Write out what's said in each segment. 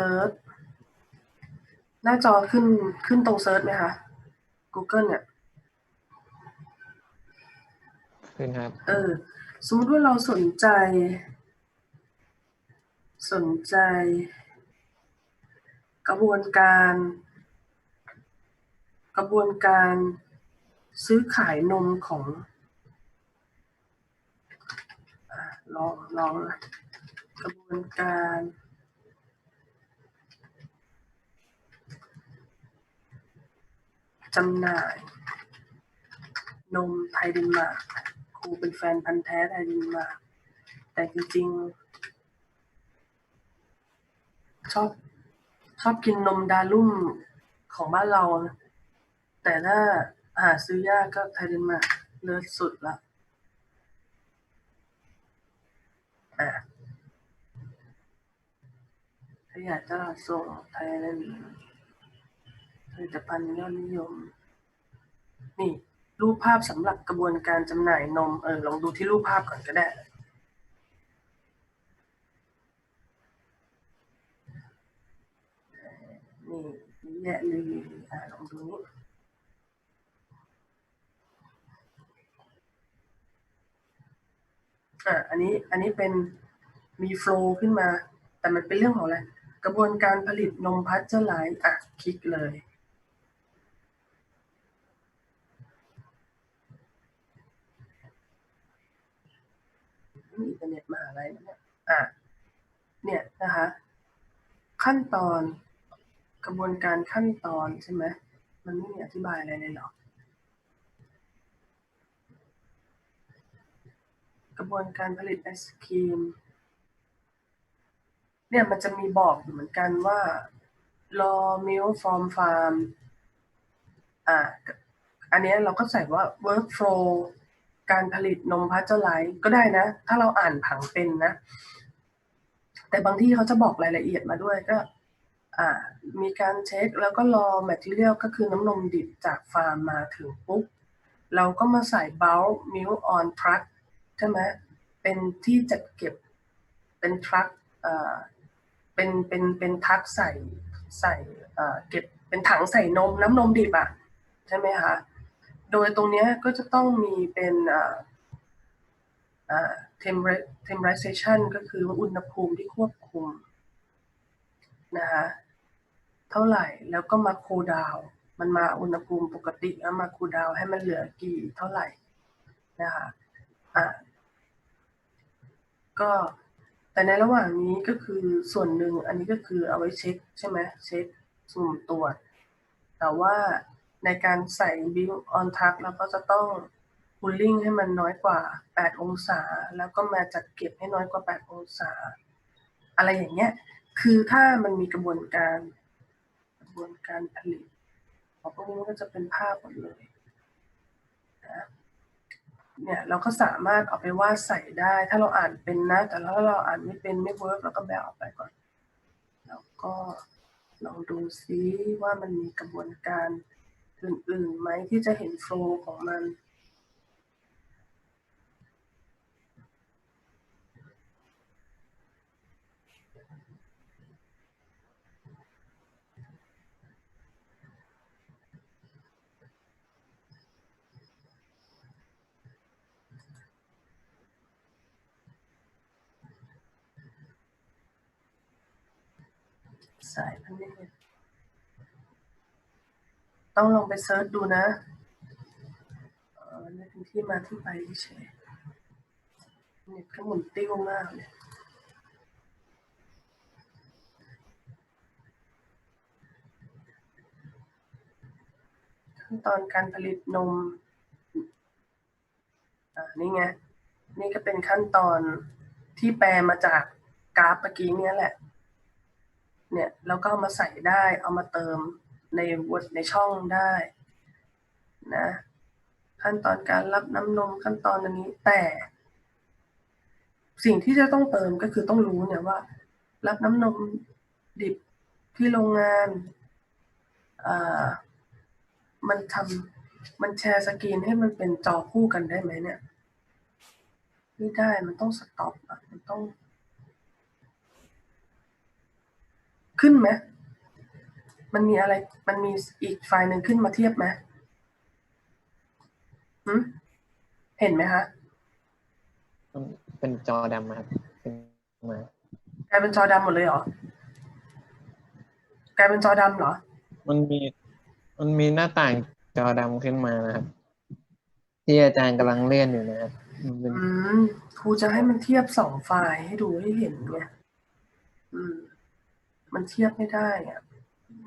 ซิร์ชหน้าจอขึ้นขึ้นตรงเซิร์ชไหมคะ Google เนี่ย ขึ้นครับ เออ สมมติว่าเราสนใจ สนใจ กระบวนการ กระบวนการซื้อขายนมของอะลองลองนะกระบวนการ จำหน่าย นมไทยเดนมาร์กครูเป็นแฟนพันธ์แท้ไทยเดนมาร์กแต่จริงๆ ชอบชอบกินนมดาลุ่มของบ้านเรา แต่ถ้าหาซื้อยากก็ไทยเดนมาร์กเลิศสุดละอะขยายตลาดส่งไทยแลนด์ ผลิตภัณฑ์ยอดนิยม นี่รูปภาพสำหรับกระบวนการจำหน่ายนม เออลองดูที่รูปภาพก่อนก็ได้ นี่เยอะแยะเลยอ่าลองดูนี่อ่าอันนี้อันนี้เป็นมีโฟล์ขึ้นมา แต่มันเป็นเรื่องของอะไร กระบวนการผลิตนมพัชเจอร์ไลท์อะ คลิกเลย นี่อินเทอร์เน็ตมหาลัยนะเนี่ย อะ เนี่ยนะคะ ขั้นตอนกระบวนการขั้นตอนใช่ไหมมันไม่มีอธิบายอะไรเลยหรอกกระบวนการผลิตไอศครีมเนี่ยมันจะมีบอกอยู่เหมือนกันว่า raw milk from farm อ่าอันนี้เราก็ใส่ว่า workflow การผลิตนมพัชเจอร์ไลท์ก็ได้นะ ถ้าเราอ่านผังเป็นนะ แต่บางที่เขาจะบอกรายละเอียดมาด้วยก็มีการเช็คแล้วก็รอ material ก็คือน้ำนมดิบจากฟาร์มมาถึงปุ๊บ เราก็มาใส่ bulk milk on truck ใช่ไหมเป็นที่จัดเก็บเป็นทรัคเอ่อเป็นเป็นเป็นทักใส่ใส่เอ่อเก็บเป็นถังใส่นมน้ำนมดิบอะใช่ไหมคะโดยตรงเนี้ยก็จะต้องมีเป็นเอ่อ เอ่อ temper- temperization ก็คืออุณหภูมิที่ควบคุมนะคะเท่าไหร่แล้วก็มาคูลดาวมันมาอุณหภูมิปกติแล้วมาคูลดาวให้มันเหลือกี่เท่าไหร่นะคะอะก็แต่ในระหว่างนี้ก็คือส่วนหนึ่งอันนี้ก็คือเอาไว้เช็คใช่ไหมเช็คสุ่มตรวจ แต่ว่าในการใส่บิลออนทักเราก็จะต้อง คูลลิ่งให้มันน้อยกว่า 8 องศา แล้วก็มาจัดเก็บให้น้อยกว่า 8 องศา อะไรอย่างเงี้ย คือถ้ามันมีกระบวนการกระบวนการผลิตของพวกนี้มันก็จะเป็นภาพหมดเลยนะเนี่ยเราก็สามารถเอาไปวาดใส่ได้ ถ้าเราอ่านเป็นนะ แต่ถ้าเราอ่านไม่เป็นไม่เวิร์กเราก็แบกออกไปก่อน แล้วก็ลองดูซิว่ามันมีกระบวนการอื่นๆไหมที่จะเห็นโฟล์ของมัน สายพันธุ์เนี่ยต้องลองไปเซิร์ชดูนะเออนี่เป็นที่มาที่ไปเฉยเน็ตก็หมุนติ้วมากเลยขั้นตอนการผลิตนม อ่า นี่ไง นี่ก็เป็นขั้นตอนที่แปลมาจากกราฟเมื่อกี้เนี้ยแหละ เนี่ยเราก็ามาใส่ได้เอามาเติมในวดในช่องได้นะขั้นตอนการรับน้ำนมขั้นตอนอันนี้แต่ สิ่งที่จะต้องเติมก็คือต้องรู้เนี่ยว่า รับน้ำนมดิบที่โรงงานอ่ามันทำมันแชร์สกรีนให้มันเป็นจอคู่กันได้ไหมเนี่ย ไม่ได้มันต้องสต็อปมันต้อง ขึ้นไหมมันมีอะไร มันมีอีกไฟล์หนึ่งขึ้นมาเทียบไหมหืมเห็นไหมคะมันเป็นจอดำครับเป็นมากลายเป็นจอดำหมดเลยเหรอกลายเป็นจอดำเหรอ มันมี มันมีหน้าต่างจอดำขึ้นมานะครับ ที่อาจารย์กำลังเลื่อนอยู่นะครับมันเป็นอืมครูจะให้มันเทียบสองไฟล์ให้ดูให้เห็นไงอืม มันเทียบไม่ได้อะ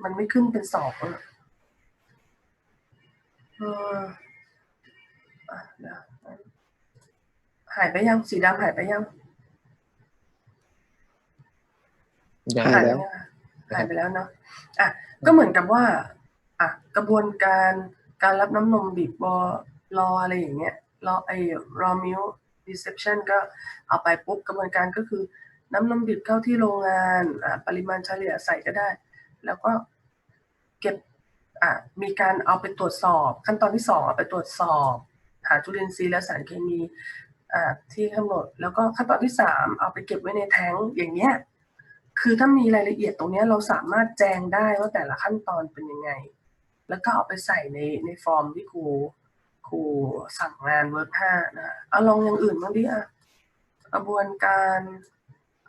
มันไม่ขึ้นเป็นสองอะเอออะเดี๋ยวหายไปยังสีดำหายไปยังอย่างหายไปแล้วยังอะหายไปแล้วเนาะอะก็เหมือนกับว่า อะ กระบวนการการรับน้ำนมบีบบอรออะไรอย่างเงี้ยรอไอ้รอมิลรีเซพชันก็เอาไปปุ๊บกระบวนการก็คือ น้ำนมดิบเข้าที่โรงงานปริมาณเฉลี่ยใส่ก็ได้ แล้วก็เก็บมีการเอาไปตรวจสอบ ขั้นตอนที่สองเอาไปตรวจสอบ หาจุลินทรีย์และสารเคมีที่กำหนด แล้วก็ขั้นตอนที่สามเอาไปเก็บไว้ในแท้งอย่างเงี้ยคือถ้ามีรายละเอียดตรงนี้เราสามารถแจงได้ว่าแต่ละขั้นตอนเป็นยังไง แล้วก็เอาไปใส่ในในฟอร์มที่ครูครูสั่งงานเวิร์กห้านะเอาลองอย่างอื่นบ้างดิอะกระบวนการ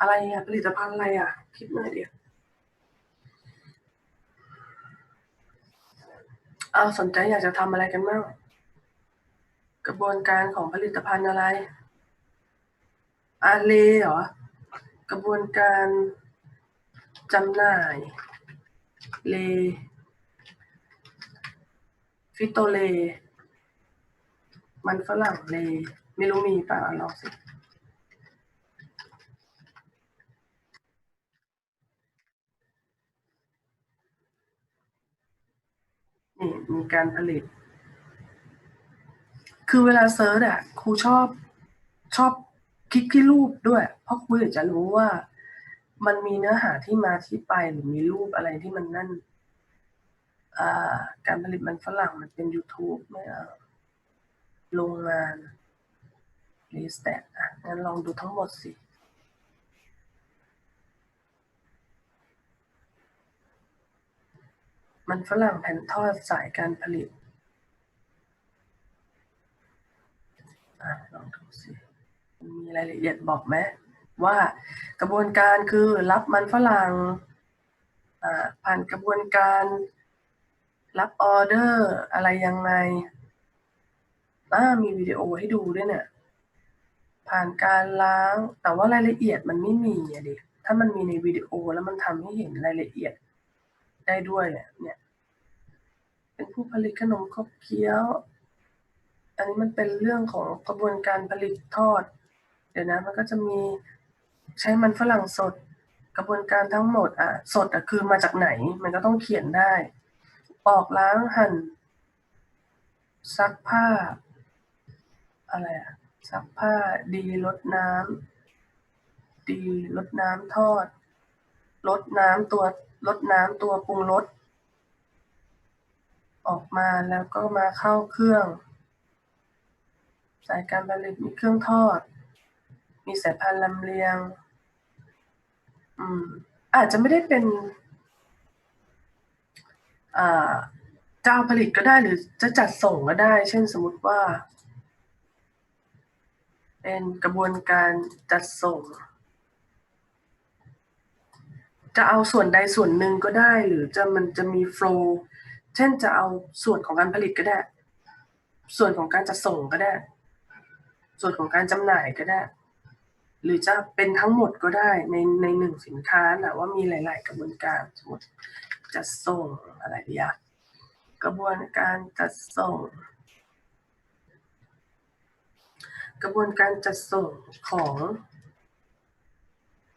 อะไรอะผลิตภัณฑ์อะไรอะ คิดหน่อยดิเอาสนใจอยากจะทำอะไรกันบ้างกระบวนการของผลิตภัณฑ์อะไร อาเลเหรอ กระบวนการจำหน่าย เลฟิโตเล มันฝรั่งเล ไม่รู้มีเปล่าลองสิ นี่ มีการผลิต คือเวลาเซิร์ชอะครูชอบชอบคลิกที่รูปด้วย เพราะครูอยากจะรู้ว่า มันมีเนื้อหาที่มาที่ไปหรือมีรูปอะไรที่มันนั่นาการผลิตมันฝรั่งมันเป็น YouTube ไม่เอาโรงงานรีสแตทอะงั้นลองดูทั้งหมดสิ มันฝรั่งแผ่นทอดสายการผลิตอลองดูสิมีรายละเอียดบอกไหมว่ากระบวนการคือรับมันฝรั่งผ่านกระบวนการรับออเดอร์อะไรยังไงมีวิดีโอให้ดูด้วยเนี่ย ผ่านการล้างแต่ว่ารายละเอียดมันไม่มีอะดิถ้ามันมีในวิดีโอแล้วมันทำให้เห็นรายละเอียด ได้ด้วยเนี่ย เป็นผู้ผลิตขนมครบเคี้ยว อันนี้มันเป็นเรื่องของกระบวนการผลิตทอด เดี๋ยวนะ มันก็จะมีใช้มันฝรั่งสด กระบวนการทั้งหมด อะ สดอะคือมาจากไหน มันก็ต้องเขียนได้ ปอกล้างหั่น ซักผ้า อะไรอะซักผ้าดีลดน้ำดีลดน้ำทอด ลดน้ำตัวลดน้ำตัวปรุงรสออกมาแล้วก็มาเข้าเครื่อง สายการผลิตมีเครื่องทอด มีสายพานลำเลียง อืม อาจจะไม่ได้เป็นเจ้าผลิตก็ได้หรือจะจัดส่งก็ได้ เช่นสมมติว่า เป็นกระบวนการจัดส่ง จะเอาส่วนใดส่วนหนึ่งก็ได้ หรือจะมันจะมีโฟล์เช่นจะเอาส่วนของการผลิตก็ได้ ส่วนของการจัดส่งก็ได้ ส่วนของการจำหน่ายก็ได้ หรือจะเป็นทั้งหมดก็ได้ในในหนึ่งสินค้าแหละว่ามีหลาย ๆ กระบวนการสมมติจัดส่งอะไรดีอะกระบวนการจัดส่ง กระบวนการจัดส่งของ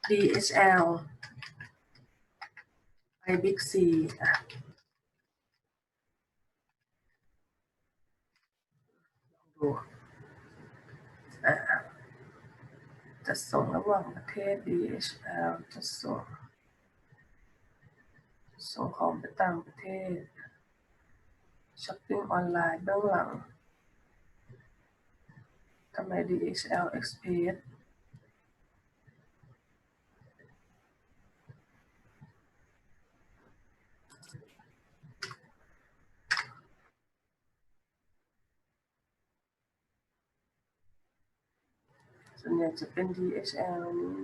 DHL ไป Big C อะลองดูจะส่งระหว่างประเทศ DHL จะส่ง ส่งของไปต่างประเทศ ช้อปปิ้งออนไลน์เบื้องหลังทำไม DHL Express ส่วนใหญ่จะเป็น DHL นี้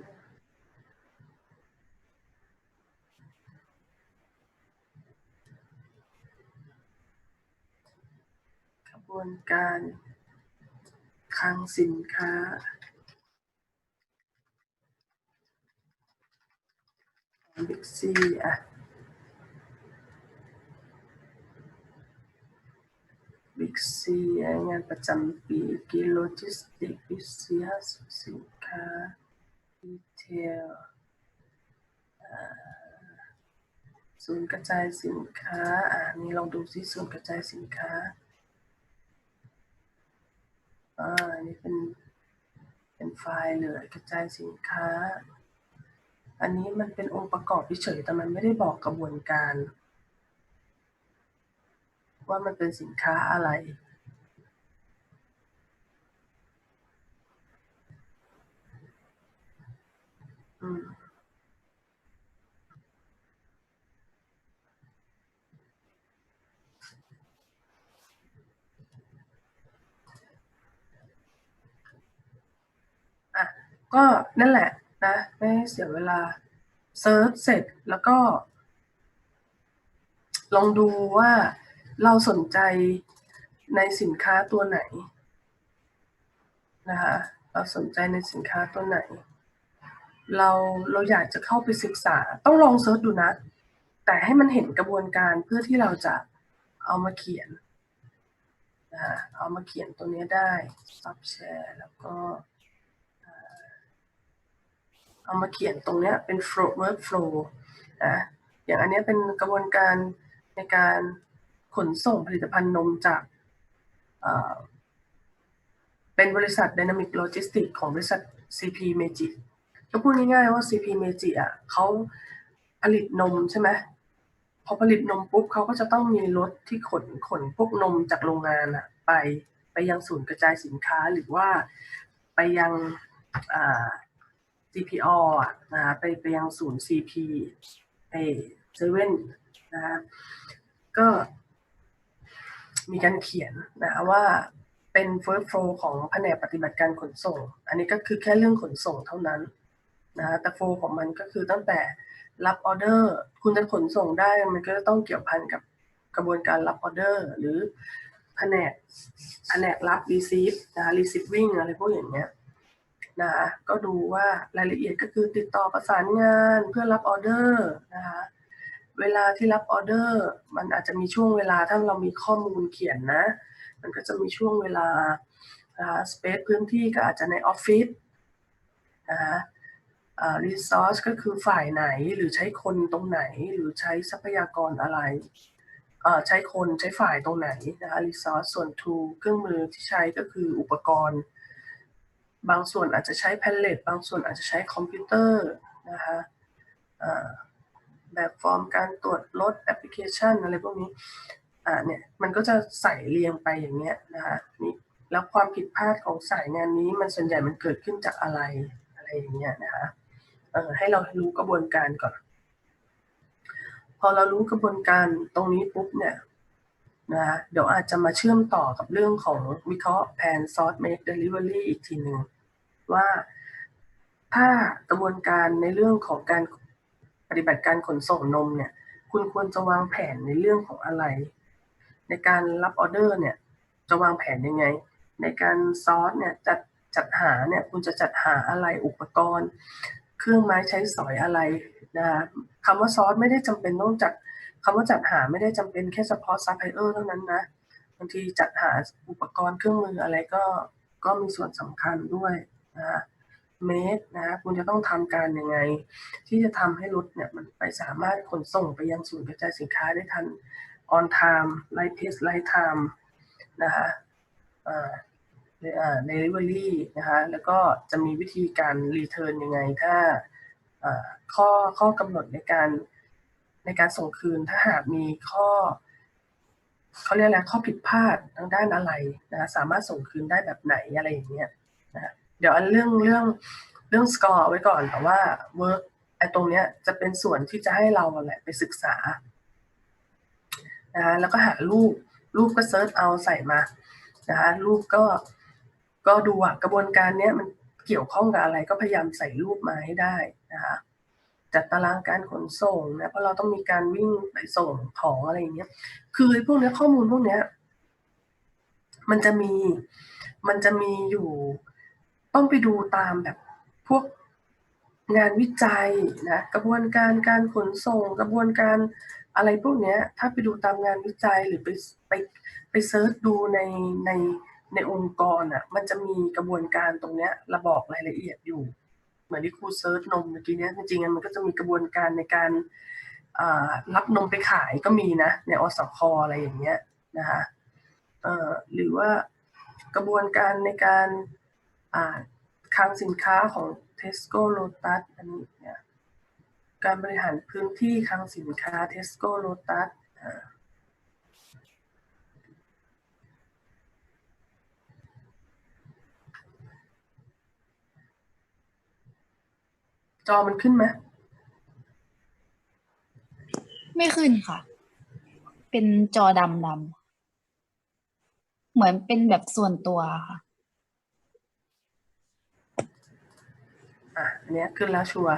กระบวนการคลังสินค้าบิ๊กซีอะ บิ๊กซีงานประจำปีกีโลจิสติกิซีห้าสิบสินค้าดีเทลศูนย์กระจายสินค้า อ่านี่ลองดูซิศูนย์กระจายสินค้า อ่านนี้เป็น เป็นไฟล์เลยกระจายสินค้า อันนี้มันเป็นองค์ประกอบเฉยแต่มันไม่ได้บอกกระบวนการ ว่ามันเป็นสินค้าอะไร อืมอะก็นั่นแหละนะไม่เสียเวลาเซิร์ชเสร็จแล้วก็ ลองดูว่า เราสนใจในสินค้าตัวไหนนะคะเราสนใจในสินค้าตัวไหน เราเราอยากจะเข้าไปศึกษาต้องลองเซิร์ชดูนะ แต่ให้มันเห็นกระบวนการเพื่อที่เราจะเอามาเขียนนะคะเอามาเขียนตัวนี้ได้ซับแชร์แล้วก็เอามาเขียนตรงเนี้ยเป็น flow workflow นะอย่างอันเนี้ยเป็นกระบวนการในการ ขนส่งผลิตภัณฑ์นมจากเป็นบริษัท Dynamic Logistics ของบริษัท CP Meiji ก็พูดง่ายๆว่า CP Meiji อะเขาผลิตนมใช่ไหมพอผลิตนมปุ๊บเขาก็จะต้องมีรถที่ขนขนพวกนมจากโรงงานอะไปไปยังศูนย์กระจายสินค้าหรือว่าไปยังอ่า CPO อะนะไปไปยังศูนย์ CP เอเซเว่นนะฮะก็ มีการเขียนนะว่าเป็น first flow ของแผนกปฏิบัติการขนส่ง อันนี้ก็คือแค่เรื่องขนส่งเท่านั้นนะแต่ flow ของมันก็คือตั้งแต่รับออเดอร์ คุณจะขนส่งได้มันก็จะต้องเกี่ยวพันกับกระบวนการรับออเดอร์ หรือแผนกแผนกรับ receive นะ receiving อะไรพวกอย่างเงี้ยนะคะก็ดูว่ารายละเอียดก็คือติดต่อประสานงานเพื่อรับออเดอร์นะคะ เวลาที่รับออเดอร์ มันอาจจะมีช่วงเวลาถ้าเรามีข้อมูลเขียนนะ มันก็จะมีช่วงเวลานะคะสเปซพื้นที่ก็อาจจะในออฟฟิศนะคะอ่า resource ก็คือฝ่ายไหนหรือใช้คนตรงไหนหรือใช้ทรัพยากรอะไรอ่าใช้คนใช้ฝ่ายตรงไหนนะคะ resource ส่วน t o เครื่องมือที่ใช้ก็คืออุปกรณ์ บางส่วนอาจจะใช้แพลเลตบางส่วนอาจจะใช้คอมพิวเตอร์นะคะอ่า แบบฟอร์มการตรวจลดแอปพลิเคชันอะไรพวกนี้อ่าเนี่ยมันก็จะใส่เรียงไปอย่างเงี้ยนะคะนี่แล้วความผิดพลาดของสายงานนี้มันส่วนใหญ่มันเกิดขึ้นจากอะไรอะไรอย่างเงี้ยนะคะเออให้เรารู้กระบวนการก่อน พอเรารู้กระบวนการตรงนี้ปุ๊บเนี่ยนะเดี๋ยวอาจจะมาเชื่อมต่อกับเรื่องของวิเคราะห์แผนซอสเม e เดลิเวอรี่อีกทีหนึ่งว่าถ้ากระบวนการในเรื่องของการ ฏิบัติการขนส่งนมเนี่ย คุณควรจะวางแผนในเรื่องของอะไร ในการรับออเดอร์เนี่ย จะวางแผนยังไง ในการซอสเนี่ยจัดจัดหาเนี่ยคุณจะจัดหาอะไรอุปกรณ์ เครื่องไม้ใช้สอยอะไรนะคำว่าซอสไม่ได้จำเป็นต้องจัดคำว่าจัดหาไม่ได้จำเป็นแค่เฉพาะซัพพลายเออร์เท่านั้นนะบางทีจัดหาอุปกรณ์เครื่องมืออะไรก็ก็มีส่วนสำคัญด้วยนะ เมคนะคุณจะต้องทำการยังไง ที่จะทำให้รถเนี่ยมันไปสามารถขนส่งไปยังศูนย์กระจายสินค้าได้ทัน on time right place right time นะคะอ่าอ่า delivery นะคะแล้วก็จะมีวิธีการ return ยังไง ถ้าอ่าข้อข้อกำหนดในการในการส่งคืนถ้าหากมีข้อเขาเรียกอะไรข้อผิดพลาดทางด้านอะไรนะคะสามารถส่งคืนได้แบบไหนอะไรอย่างเงี้ยนะ เดี๋ยวอันเรื่องเรื่องเรื่องสกอร์ไว้ก่อนแต่ว่า work ไอ้ตรงเนี้ยจะเป็นส่วนที่จะให้เราแหละไปศึกษานะคะแล้วก็หารูปรูปก็เซิร์ชเอาใส่มานะคะรูปก็ก็ดูอะกระบวนการเนี้ยมันเกี่ยวข้องกับอะไรก็พยายามใส่รูปมาให้ได้นะคะจัดตารางการขนส่งนะเพราะเราต้องมีการวิ่งไปส่งของอะไรอย่างเงี้ย คือไอ้พวกเนี้ยข้อมูลพวกเนี้ยมันจะมีมันจะมีอยู่ ต้องไปดูตามแบบพวกงานวิจัยนะกระบวนการการขนส่ง กระบวนการอะไรพวกเนี้ย ถ้าไปดูตามงานวิจัยหรือไปไปไปเซิร์ชดูในในในองค์กรอะมันจะมีกระบวนการตรงเนี้ยระบอกรายละเอียดอยู่ เหมือนที่ครูเซิร์ชนมเมื่อกี้เนี้ยจริงๆมันก็จะมีกระบวนการในการอ่ารับนมไปขายก็มีนะ ในอสคอะไรอย่างเงี้ยนะคะเอ่อหรือว่ากระบวนการในการ คลังสินค้าของ Tesco Lotus อันนี้เนี่ยการบริหารพื้นที่คลังสินค้า Tesco Lotus จอมันขึ้นไหมไม่ขึ้นค่ะ เป็นจอดำดำเหมือนเป็นแบบส่วนตัวค่ะ อะอัน เนี้ยขึ้นแล้วชัวร์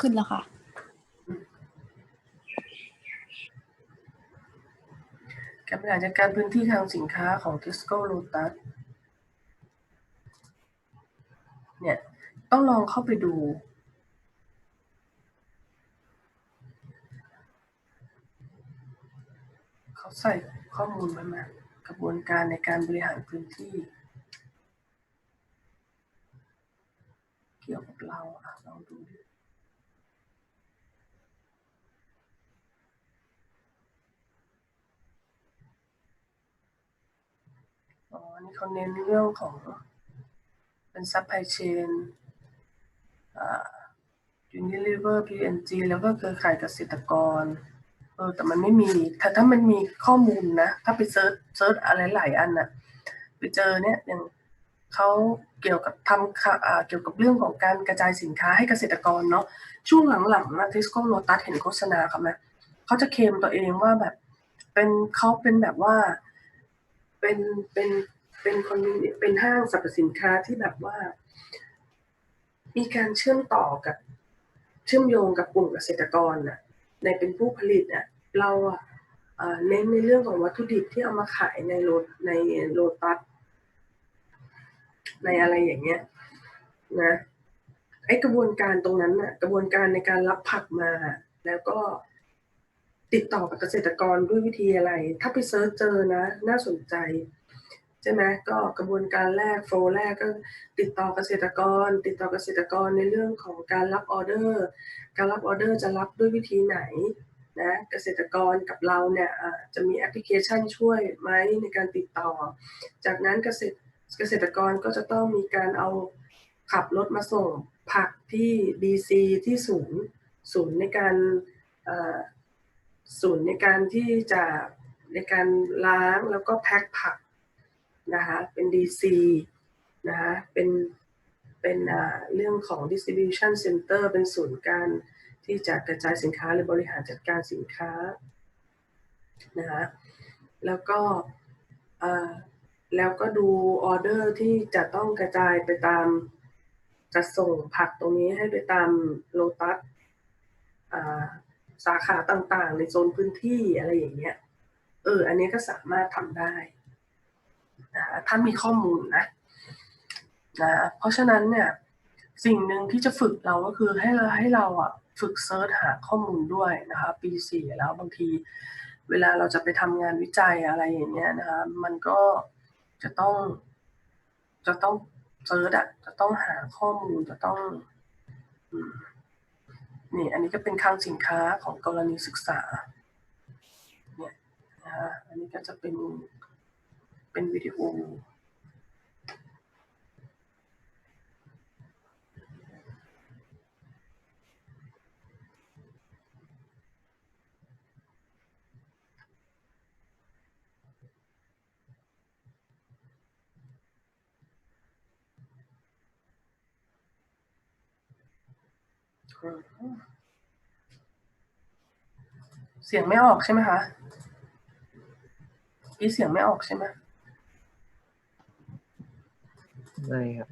ขึ้นแล้วค่ะ การบริหารจัดการพื้นที่ทางสินค้าของ Tesco Lotus เนี่ยต้องลองเข้าไปดูเขาใส่ข้อมูลไว้ไหมกระบวนการในการบริหารพื้นที่ เราอะลองดูดิอ๋อ นี่เขาเน้นเรื่องของเป็นซัพพลายเชนอ่า Unilever P&G แล้วก็เครือข่ายเกษตรกร เออ แต่มันไม่มี ถ้าถ้ามันมีข้อมูลนะ ถ้าไปเซิร์ชเซิร์ชอะไรหลายอันน่ะไปเจอเนี่ยอย่าง เขาเกี่ยวกับทำค่ะเกี่ยวกับเรื่องของการกระจายสินค้าให้เกษตรกรเนาะช่วงหลังๆนะ Tesco Lotus เห็นโฆษณาเขาไหมเขาจะเคมตัวเองว่าแบบเป็นเขาเป็นแบบว่าเป็นเป็นเป็นคนเป็นห้างสรรพสินค้าที่แบบว่า มีการเชื่อมต่อกับเชื่อมโยงกับกลุ่มเกษตรกรน่ะในเป็นผู้ผลิตอะเราอะเอ่อเน้นในเรื่องของวัตถุดิบที่เอามาขายในโลในโลตัส ในอะไรอย่างเงี้ยนะไอกระบวนการตรงนั้นน่ะกระบวนการในการรับผักมา แล้วก็ติดต่อกับเกษตรกรด้วยวิธีอะไร ถ้าไปเซิร์ชเจอนะ น่าสนใจ ใช่ไหมก็กระบวนการแรกโฟลแรกก็ติดต่อเกษตรกร ติดต่อเกษตรกรในเรื่องของการรับออเดอร์ การรับออเดอร์จะรับด้วยวิธีไหนนะเกษตรกรกับเราเนี่ยจะมีแอปพลิเคชันช่วยไหมในการติดต่อ จากนั้นเกษตร เกษตรกรก็จะต้องมีการเอาขับรถมาส่งผักที่ DC ที่ศูนย์ศูนย์ในการศูนย์ในการที่จะในการล้างแล้วก็แพ็คผักนะคะเป็น DC นะคะเป็นเป็นเรื่องของ distribution center เป็นศูนย์การที่จะกระจายสินค้าหรือบริหารจัดการสินค้านะคะแล้วก็ แล้วก็ดูออเดอร์ที่จะต้องกระจายไปตามจะส่งผักตรงนี้ให้ไปตามโลตัสสาขาต่างๆ ในโซนพื้นที่อะไรอย่างเงี้ย เออ อันนี้ก็สามารถทำได้นะถ้ามีข้อมูลนะนะเพราะฉะนั้นเนี่ยสิ่งหนึ่งที่จะฝึกเราก็คือให้เราให้เราอะฝึกเซิร์ชหาข้อมูลด้วยนะคะปีสี่แล้วบางที เวลาเราจะไปทำงานวิจัยอะไรอย่างเงี้ยนะคะมันก็ จะต้อง จะต้องเซิร์ชอะจะต้องหาข้อมูลจะต้องนี่อันนี้ก็เป็นคลังสินค้าของกรณีศึกษาเนี่ยนะฮะอันนี้ก็จะเป็นเป็นวิดีโอ เสียงไม่ออกใช่ไหมคะพี่เสียงไม่ออกใช่ไหมไม่ครับ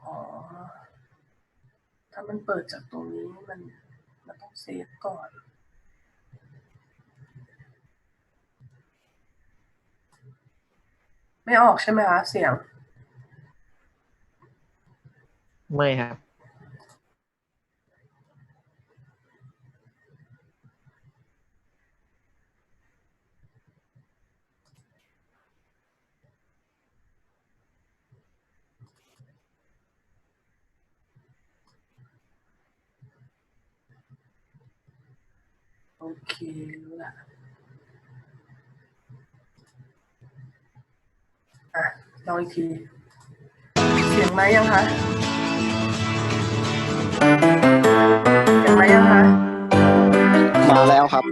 อ๋อ ถ้ามันเปิดจากตรงนี้มันมันต้องเซฟก่อน ไม่ออกใช่ไหมคะเสียง ไม่ครับ โอเครู้ละ อะลองอีกที เสียงมายังคะ เสียงมายังคะ มาแล้วครับ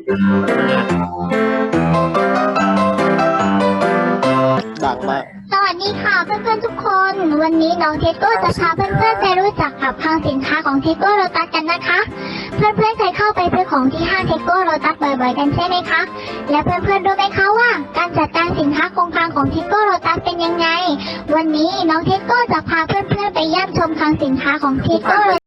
ดังมากสวัสดีค่ะเพื่อนๆทุกคน วันนี้น้องเทโก้จะพาเพื่อนๆไปรู้จักกับคลังสินค้าของเทโก้โรตัสกันนะคะ เพื่อนๆเคยเข้าไปซื้อของที่ห้างเทโก้โรตัสบ่อยๆกันใช่ไหมคะ และเพื่อนๆรู้ไหมคะว่า การจัดการสินค้าคงคลังของเทโก้โรตัสเป็นยังไง วันนี้น้องเทโก้จะพาเพื่อนๆไปเยี่ยมชมคลังสินค้าของเทโก้